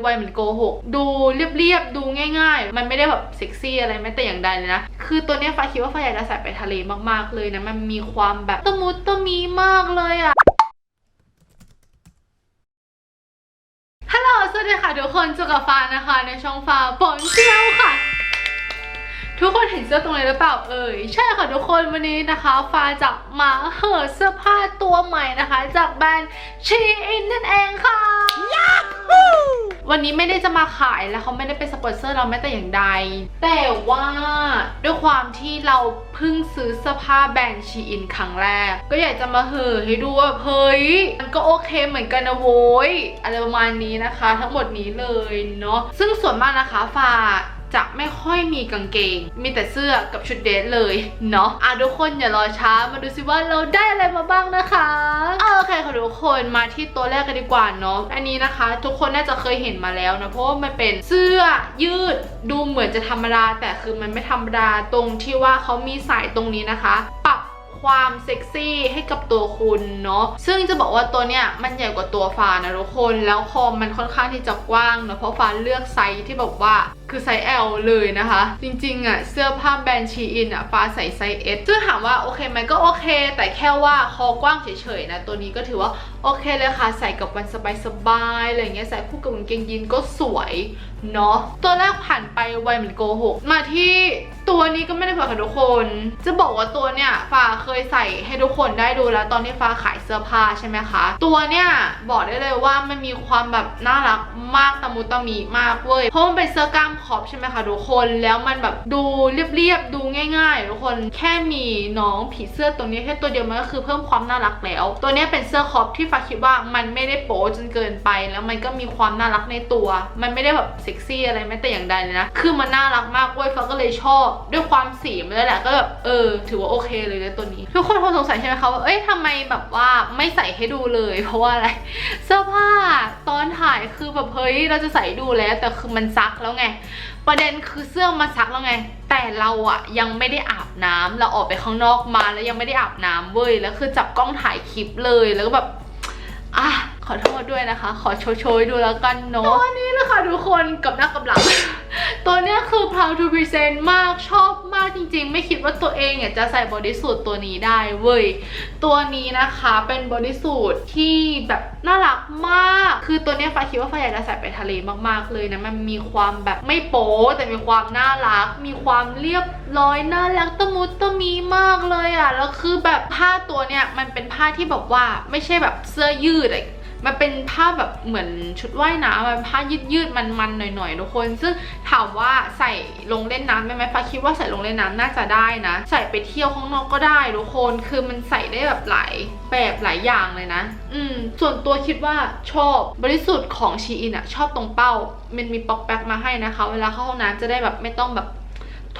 ไวเหมือนโกหก ดูเรียบๆ ดูง่ายๆ มันไม่ได้แบบเซ็กซี่อะไรแม้แต่อย่างใดเลยนะ คือตัวเนี้ยฟ้าคิดว่าฟ้าอยากจะใส่ไปทะเลมากๆเลยนะ มันมีความแบบตะมุตะมีมากเลยอะฮัลโหล สวัสดีค่ะทุกคนเจอกับฟ้านะคะ ในช่องฟ้าปนเที่ยวค่ะทุกคนเห็นเสื้อตรงไหนหรือเปล่าเอ่ยใช่ค่ะทุกคนวันนี้นะคะฟ้าจะมาเห่อเสื้อผ้าตัวใหม่นะคะ จากแบรนด์ชีอินนั่นเองค่ะ วันนี้ไม่ได้จะมาขายแล้วเขาไม่ได้เป็นสปอนเซอร์เราแม้แต่อย่างใด แต่ว่าด้วยความที่เราเพิ่งซื้อเสื้อผ้าแบรนด์ชีอินครั้งแรก ก็อยากจะมาเห่อให้ดูว่าเฮ้ยมันก็โอเคเหมือนกันนะโว้ยอะไรประมาณนี้นะคะ ทั้งหมดนี้เลยเนาะซึ่งส่วนมากนะคะฟ้า จะไม่ค่อยมีกางเกง มีแต่เสื้อกับชุดเดทเลยเนาะอะทุกคนอย่ารอช้ามาดูซิว่าเราได้อะไรมาบ้างนะคะอะโอเคค่ะทุกคนมาที่ตัวแรกกันดีกว่าเนาะอันนี้นะคะ ทุกคนน่าจะเคยเห็นมาแล้วนะเพราะว่ามันเป็นเสื้อยืดดูเหมือนจะธรรมดาแต่คือมันไม่ธรรมดาตรงที่ว่าเขามีสายตรงนี้นะคะ ความเซ็กซี่ให้กับตัวคุณเนาะซึ่งจะบอกว่าตัวเนี้ยมันใหญ่กว่าตัวฟ้านะทุกคน แล้วคอมมันค่อนข้างที่จะกว้างเนาะเพราะฟ้าเลือกไซส์ที่แบบว่าคือไซส์ L เลยนะคะ จริงๆอะเสื้อผ้าแบรนด์ชีอินอะฟ้าใส่ไซส์ S ซึ่งถามว่าโอเคไหมก็โอเค แต่แค่ว่าคอกว้างเฉยๆนะตัวนี้ก็ถือว่าโอเคเลยค่ะ ใส่กับวันสบายๆอะไรเงี้ยใส่คู่กับกางเกงยีนก็สวยเนาะตัวแรกผ่านไปไวเหมือนโกหกมาที่ตัวนี้ก็ไม่ได้เผื่อค่ะทุกคน จะบอกว่าตัวเนี้ยฟ้าเคยใส่ให้ทุกคนได้ดูแล้วตอนที่ฟ้าขายเสื้อผ้าใช่ไหมคะ ตัวเนี้ยบอกได้เลยว่ามันมีความแบบน่ารักมากตะมุตะมีมากเว้ยเพราะมันเป็นเสื้อกล้ามขอบใช่ไหมคะทุกคนแล้วมันแบบดูเรียบๆดูง่ายๆทุกคนแค่มีน้องผีเสื้อตัวนี้แค่ตัวเดียวมันก็คือเพิ่มความน่ารักแล้ว ตัวเนี้ยเป็นเสื้อครอปที่ฟ้าคิดว่ามันไม่ได้โป๊จนเกินไป แล้วมันก็มีความน่ารักในตัว มันไม่ได้แบบเซ็กซี่อะไรแม้แต่อย่างใดเลยนะ คือมันน่ารักมากเว้ยฟ้าก็เลยชอบ ด้วยความสีมันแหละก็แบบเออ ถือว่าโอเคเลยนะตัวนี้ ทุกคนคงสงสัยใช่ไหมคะว่าเอ้ยทำไมแบบว่าไม่ใส่ให้ดูเลย เพราะว่าอะไรเสื้อผ้าตอนถ่ายคือแบบเฮ้ยเราจะใส่ดูแล้ว แต่คือมันซักแล้วไง ประเด็นคือเสื้อมาซักแล้วไงแต่เราอะยังไม่ได้อาบน้ำเราออกไปข้างนอกมาแล้วยังไม่ได้อาบน้ำเว้ยแล้วคือจับกล้องถ่ายคลิปเลยแล้วก็แบบ อะขอโทษด้วยนะคะ ขอโชว์ๆดูแล้วกันเนาะตอนนี้นะคะทุกคนกับหน้ากับหลัง ตัวเนี้ยคือ proud to present มากชอบมากจริงๆ ไม่คิดว่าตัวเองเนี่ยจะใส่บอดี้สูทตัวนี้ได้เว้ย ตัวนี้นะคะเป็นบอดี้สูทที่แบบน่ารักมาก คือตัวเนี้ยฟ้าคิดว่าฟ้าอยากจะใส่ไปทะเลมากๆเลยนะ มันมีความแบบไม่โป๊แต่มีความน่ารัก มีความเรียบร้อยน่ารักตะมุตะมีมากเลยอะ่ะ แล้วคือแบบผ้าตัวเนี้ยมันเป็นผ้าที่แบบว่าไม่ใช่แบบเสื้อยืดอะ มันเป็นผ้าแบบเหมือนชุดว่ายน้ำมันผ้ายืดยืดๆมันๆหน่อยๆทุกคน ซึ่งถามว่าใส่ลงเล่นน้ำได้ไหมฟ้าคิดว่าใส่ลงเล่นน้ำน่าจะได้นะ ใส่ไปเที่ยวข้างนอกก็ได้ทุกคนคือมันใส่ได้แบบหลายแบบหลายอย่างเลยนะ อืม ส่วนตัวคิดว่าชอบบริสุทธิ์ของชีอินอะชอบตรงเป้า มันมีป๊อกแป๊กมาให้นะคะ เวลาเข้าห้องน้ำจะได้แบบไม่ต้องแบบ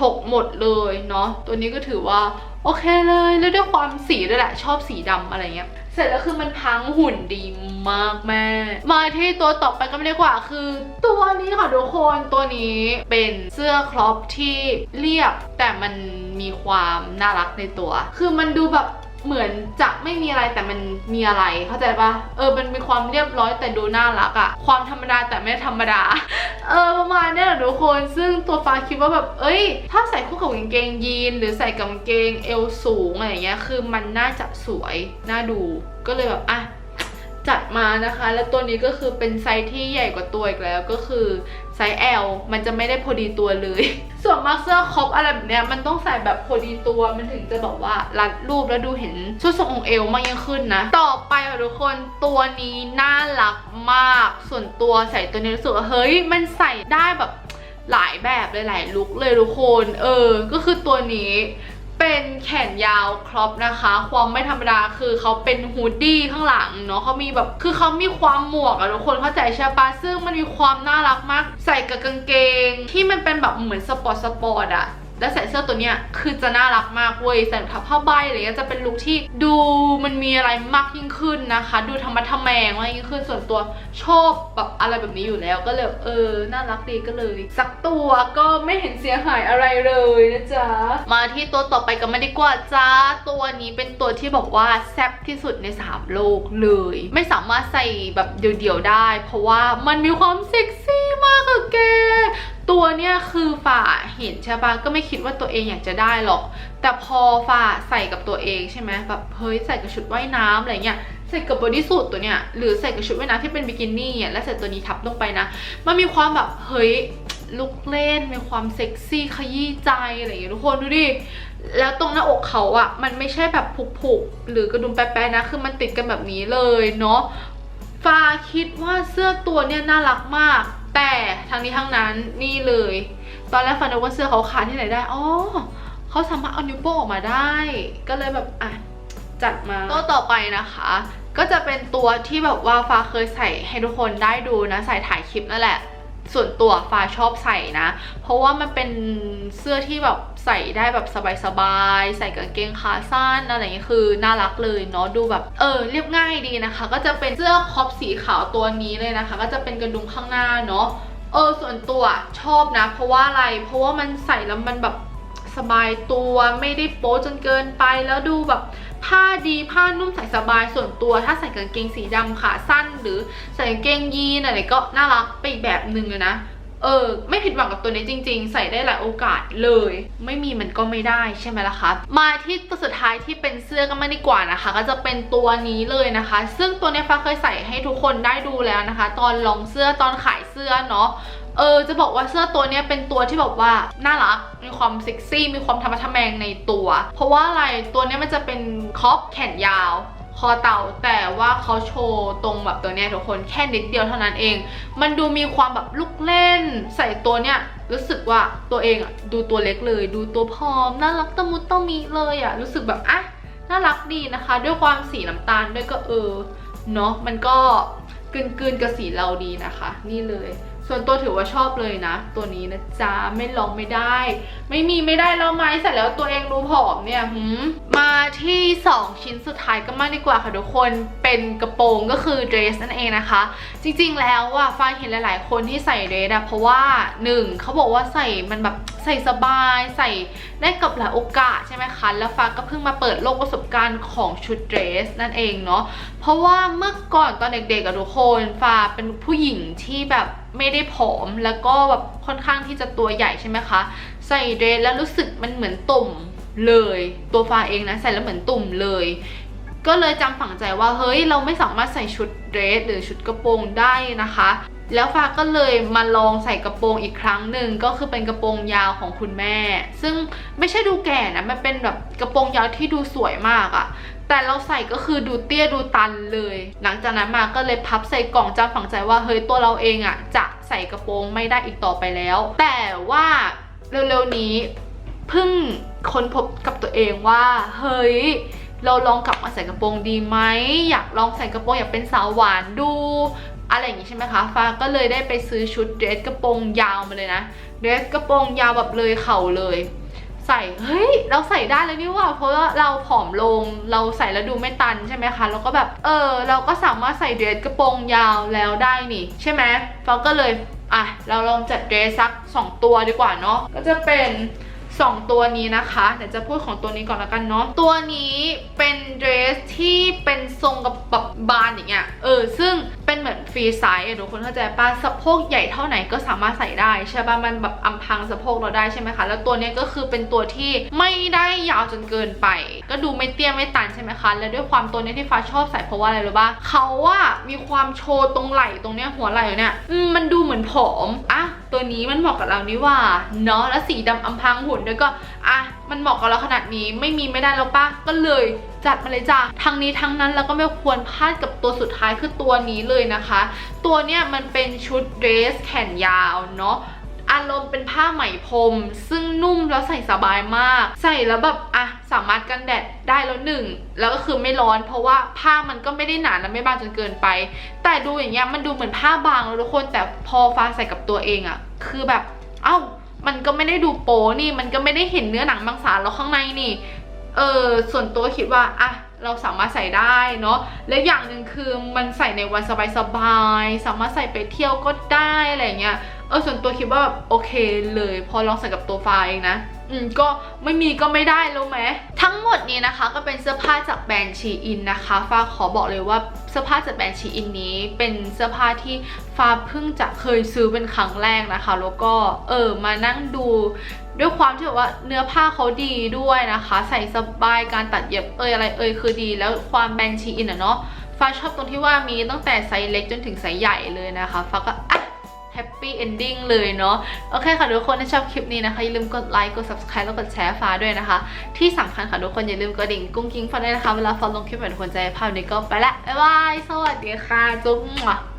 ถกหมดเลยเนาะตัวนี้ก็ถือว่าโอเคเลยแล้วด้วยความสีด้วยแหละชอบสีดำอะไรเงี้ยเสร็จแล้วคือมันพังหุ่นดีมากแม่ มาที่ตัวต่อไปก็ไม่ได้กว่าคือ ตัวนี้ค่ะทุกคนตัวนี้เป็นเสื้อครอปที่เรียบแต่มันมีความน่ารักในตัว คือมันดูแบบ เหมือนจะไม่มีอะไรแต่มันมีอะไรเข้าใจปะเออมันมีความเรียบร้อยแต่ดูน่ารักอะความธรรมดาแต่ไม่ธรรมดา เออประมาณนี้แหละทุกคนซึ่งตัวฟ้าคิดว่าแบบเอ้ย ถ้าใส่คู่กับกางเกงยีน หรือใส่กับกางเกงเอวสูงอะไรเงี้ยคือมันน่าจะสวยน่าดูก็เลยแบบอะ จัดมานะคะ แล้วตัวนี้ก็คือเป็นไซส์ที่ใหญ่กว่าตัวอีกแล้วก็คือไซส์ L มันจะไม่ได้พอดีตัวเลย ส่วนมากเสื้อคอปอะไรแบบเนี้ยมันต้องใส่แบบพอดีตัวมันถึงจะแบบว่ารัดรูปแล้วดูเห็นชุดทรงองเอวมากยิ่งขึ้นนะ ต่อไปค่ะทุกคนตัวนี้น่ารักมาก ส่วนตัวใส่ตัวนี้รู้สึกว่าเฮ้ยมันใส่ได้แบบหลายแบบเลยหลายลุคเลยทุกคน เออ ก็คือตัวนี้ เป็นแขนยาวครอปนะคะ ความไม่ธรรมดาคือเขาเป็นฮูดดี้ข้างหลังเนาะเขามีแบบคือเขามีความหมวกอะทุกคนเข้าใจใช่ปะซึ่งมันมีความน่ารักมาก ใส่กับกางเกง ที่มันเป็นแบบเหมือนสปอร์ตสปอร์ตอะ แล้วใส่เสื้อตัวเนี้ยคือจะน่ารักมากเว้ยใส่รองเท้าผ้าใบอะไรเงี้ยจะเป็นลุคที่ดูมันมีอะไรมากยิ่งขึ้นนะคะ ดูธรรมะทะแมงมากยิ่งขึ้นส่วนตัวชอบแบบอะไรแบบนี้อยู่แล้วก็เลยเออน่ารักดีก็เลย สักตัวก็ไม่เห็นเสียหายอะไรเลยนะจ๊ะมาที่ตัวต่อไปกันม่ดีกว่าจ้าตัวนี้เป็นตัวที่บอกว่าแซ่บที่สุดในสามโลกเลย ไม่สามารถใส่แบบเดี่ยวๆได้ เพราะว่ามันมีความเซ็กซี่ แก ตัวเนี้ยคือฝ่าเห็นใช่ปะก็ไม่คิดว่าตัวเองอยากจะได้หรอก แต่พอฝ่าใส่กับตัวเองใช่ไหมแบบเฮ้ยใส่กับชุดว่ายน้ำอะไรเงี้ยใส่กับบอดี้สูทตัวเนี้ยหรือใส่กับชุดว่ายน้ำที่เป็นบิกินี่อะแล้วใส่ตัวนี้ทับลงไปนะ มันมีความแบบเฮ้ยลุกเล่นมีความเซ็กซี่ขยี้ใจอะไรอย่างเงี้ยทุกคนดูดิ แล้วตรงหน้าอกเขาอะมันไม่ใช่แบบผุกๆ หรือกระดุมแป๊ะๆนะ คือมันติดกันแบบนี้เลยเนาะฟ้าคิดว่าเสื้อตัวเนี่ยน่ารักมาก แต่ทั้งนี้ทั้งนั้นนี่เลย ตอนแรกฟ้านึกว่าเสื้อเขาขาดที่ไหนได้อ๋อเขาสามารถเอานิ้วโป้งออกมาได้ ก็เลยแบบอะจัดมาตัวต่อไปนะคะ ก็จะเป็นตัวที่แบบว่าฟ้าเคยใส่ให้ทุกคนได้ดูนะ ใส่ถ่ายคลิปนั่นแหละ ส่วนตัวฟ้าชอบใส่นะ เพราะว่ามันเป็นเสื้อที่แบบใส่ได้แบบสบายๆ ใส่กางเกงขาสั้นอะไรอย่างเงี้ยคือน่ารักเลยเนาะดูแบบเออเรียบง่ายดีนะคะ ก็จะเป็นเสื้อคอปสีขาวตัวนี้เลยนะคะ ก็จะเป็นกระดุมข้างหน้าเนาะเออส่วนตัวชอบนะ เพราะว่าอะไรเพราะว่ามันใส่แล้วมันแบบสบายตัวไม่ได้โป๊จนเกินไปแล้วดูแบบ ผ้าดีผ้านุ่มใส่สบายส่วนตัว ถ้าใส่กางเกงสีดำขาสั้น หรือใส่กางเกงยีนอะไรก็น่ารักไปอีกแบบหนึ่งเลยนะเออไม่ผิดหวังกับตัวนี้จริง ๆ ใส่ได้หลายโอกาสเลย ไม่มีมันก็ไม่ได้ใช่ไหมล่ะคะมาที่ตัวสุดท้ายที่เป็นเสื้อกันมากดีกว่านะคะ ก็จะเป็นตัวนี้เลยนะคะ ซึ่งตัวนี้ฟ้าเคยใส่ให้ทุกคนได้ดูแล้วนะคะ ตอนลองเสื้อตอนขายเสื้อเนาะ เออจะบอกว่าเสื้อตัวนี้เป็นตัวที่แบบว่าน่ารัก มีความเซ็กซี่ มีความธรรมะทะแมงในตัว เพราะว่าอะไรตัวนี้มันจะเป็นคอปแขนยาวคอเต่าแต่ว่าเขาโชว์ตรงแบบตัวเนี้ยทุกคนแค่นิดเดียวเท่านั้นเอง มันดูมีความแบบลูกเล่น ใส่ตัวเนี้ยรู้สึกว่าตัวเองอะดูตัวเล็กเลย ดูตัวพร้อมน่ารักตะมุตะมิเลยอะรู้สึกแบบอะน่ารักดีนะคะ ด้วยความสีน้ำตาลด้วยก็เออเนาะมันก็กลืนๆกับสีเราดีนะคะ นี่เลย ส่วนตัวถือว่าชอบเลยนะ ตัวนี้นะจ๊ะไม่ลองไม่ได้ ไม่มีไม่ได้แล้วไหมใส่แล้วตัวเองดูผอมเนี่ยหืมมาที่ 2 ชิ้นสุดท้ายก็มากดีกว่าค่ะทุกคนเป็นกระโปรงก็คือเดรสนั่นเองนะคะ จริงๆแล้วอะฟ้าเห็นหลาย ๆ คนที่ใส่เดรสอะเพราะว่าหนึ่งเขาบอกว่าใส่มันแบบใส่สบายใส่ได้กับหลายโอกาสใช่ไหมคะแล้วฟ้าก็เพิ่งมาเปิดโลกประสบการณ์ของชุดเดรสนั่นเองเนาะเพราะว่าเมื่อก่อนตอนเด็กๆอะทุกคนฟ้าเป็นผู้หญิงที่แบบ ไม่ได้ผอมแล้วก็แบบค่อนข้างที่จะตัวใหญ่ใช่ไหมคะ ใส่เดรสแล้วรู้สึกมันเหมือนตุ่มเลย ตัวฟ้าเองนะใส่แล้วเหมือนตุ่มเลย ก็เลยจำฝังใจว่าเฮ้ยเราไม่สามารถใส่ชุดเดรสหรือชุดกระโปรงได้นะคะ แล้วฟ้าก็เลยมาลองใส่กระโปรงอีกครั้งหนึ่งก็คือเป็นกระโปรงยาวของคุณแม่ ซึ่งไม่ใช่ดูแก่นะมันเป็นแบบกระโปรงยาวที่ดูสวยมากอะ แต่เราใส่ก็คือดูเตี้ยดูตันเลย หลังจากนั้นมาก็เลยพับใส่กล่องจำฝังใจว่าเฮ้ยตัวเราเองอะจะใส่กระโปรงไม่ได้อีกต่อไปแล้ว แต่ว่าเร็วๆนี้เพิ่งค้นพบกับตัวเองว่า เฮ้ยเราลองกลับมาใส่กระโปรงดีไหมอยากลองใส่กระโปรงอยากเป็นสาวหวานดูอะไรอย่างนี้ใช่ไหมคะฟ้าก็เลยได้ไปซื้อชุดเดรสกระโปรงยาวมาเลยนะเดรสกระโปรงยาวแบบเลยเข่าเลย ใส่เฮ้ยเราใส่ได้เลยนี่ว่าเพราะว่าเราผอมลงเราใส่แล้วดูไม่ตันใช่ไหมคะแล้วก็แบบเออ เราก็สามารถใส่เดรสกระโปรงยาวแล้วได้นี่ ใช่ไหมฟ้าก็เลยอะเราลองจัดเดรสสัก 2 ตัวดีกว่าเนาะก็จะเป็น 2 ตัวนี้นะคะเดี๋ยวจะพูดของตัวนี้ก่อนล้วกันเนาะตัวนี้เป็นเดรสที่เป็นทรงกับแบบบานอย่างเงี้ยเออซึ่งเป็นเหมือนฟรีไซส์ทุกคนเข้าใจป่ะสะโพกใหญ่เท่าไหนก็สามารถใส่ได้ใช่ป่ะมันแบบอำพังสะโพกเราได้ใช่ไหมคะแล้วตัวนี้ก็คือเป็นตัวที่ไม่ได้ยาวจนเกินไป ก็ดูไม่เตี้ยไม่ตันใช่ไหมคะแล้วด้วยความตัวนี้ที่ฟ้าชอบใส่เพราะว่าอะไรรู้ป่ะเขาอะมีความโชว์ตรงไหล่ตรงเนี้ยหัวไหล่เนี่ยมันดูเหมือนผอมอะ ตัวนี้มันเหมาะกับเรานี่ว่าเนาะแล้วสีดำอำพังหุ่นด้วยก็อะมันเหมาะกับเราขนาดนี้ไม่มีไม่ได้แล้วปะก็เลยจัดมาเลยจ้ะทั้งนี้ทั้งนั้นแล้วก็ไม่ควรพลาดกับตัวสุดท้ายคือตัวนี้เลยนะคะ ตัวเนี้ยมันเป็นชุดเดรสแขนยาวเนาะ อารมณ์เป็นผ้าไหมพรม ซึ่งนุ่มแล้วใส่สบายมาก ใส่แล้วแบบอะสามารถกันแดดได้แล้วหนึ่งแล้วก็คือไม่ร้อนเพราะว่าผ้ามันก็ไม่ได้หนาและไม่บางจนเกินไป แต่ดูอย่างเงี้ยมันดูเหมือนผ้าบางแล้วทุกคนแต่พอฟ้าใส่กับตัวเองอะคือแบบเอ้ามันก็ไม่ได้ดูโป๊นี่ มันก็ไม่ได้เห็นเนื้อหนังมังสารเราข้างในนี่ เออส่วนตัวคิดว่าอะเราสามารถใส่ได้เนาะ และอย่างหนึ่งคือมันใส่ในวันสบายๆสามารถใส่ไปเที่ยวก็ได้อะไรเงี้ย เออส่วนตัวคิดว่าแบบโอเคเลย พอลองใส่กับตัวฟ้าเองนะ อืมก็ไม่มีก็ไม่ได้รู้ไหมทั้งหมดนี้นะคะก็เป็นเสื้อผ้าจากแบรนด์ชีอินนะคะฟ้าขอบอกเลยว่าเสื้อผ้าจากแบรนด์ชีอินนี้ เป็นเสื้อผ้าที่ฟ้าเพิ่งจะเคยซื้อเป็นครั้งแรกนะคะ แล้วก็เออมานั่งดูด้วยความที่แบบว่าเนื้อผ้าเขาดีด้วยนะคะ ใส่สบายการตัดเย็บเอยอะไรเอยคือดี แล้วความแบรนด์ชีอินอะเนาะฟ้าชอบตรงที่ว่ามีตั้งแต่ไซส์เล็กจนถึงไซส์ใหญ่เลยนะคะฟ้าก็อะ แฮปปี้เอนดิ้งเลยเนาะโอเคค่ะทุกคนถ้าชอบคลิปนี้นะคะอย่าลืมกดไลค์กด subscribe แล้วกดแชร์ฟ้าด้วยนะคะ ที่สำคัญค่ะทุกคนอย่าลืมกดดิ่งกุ้งกิ้งฟ้าด้วยนะคะ เวลาฟ้าลงคลิปใหม่ทุกคนจะได้ภาพนี้ก็ไปละบ๊ายบาย สวัสดีค่ะจุ๊บ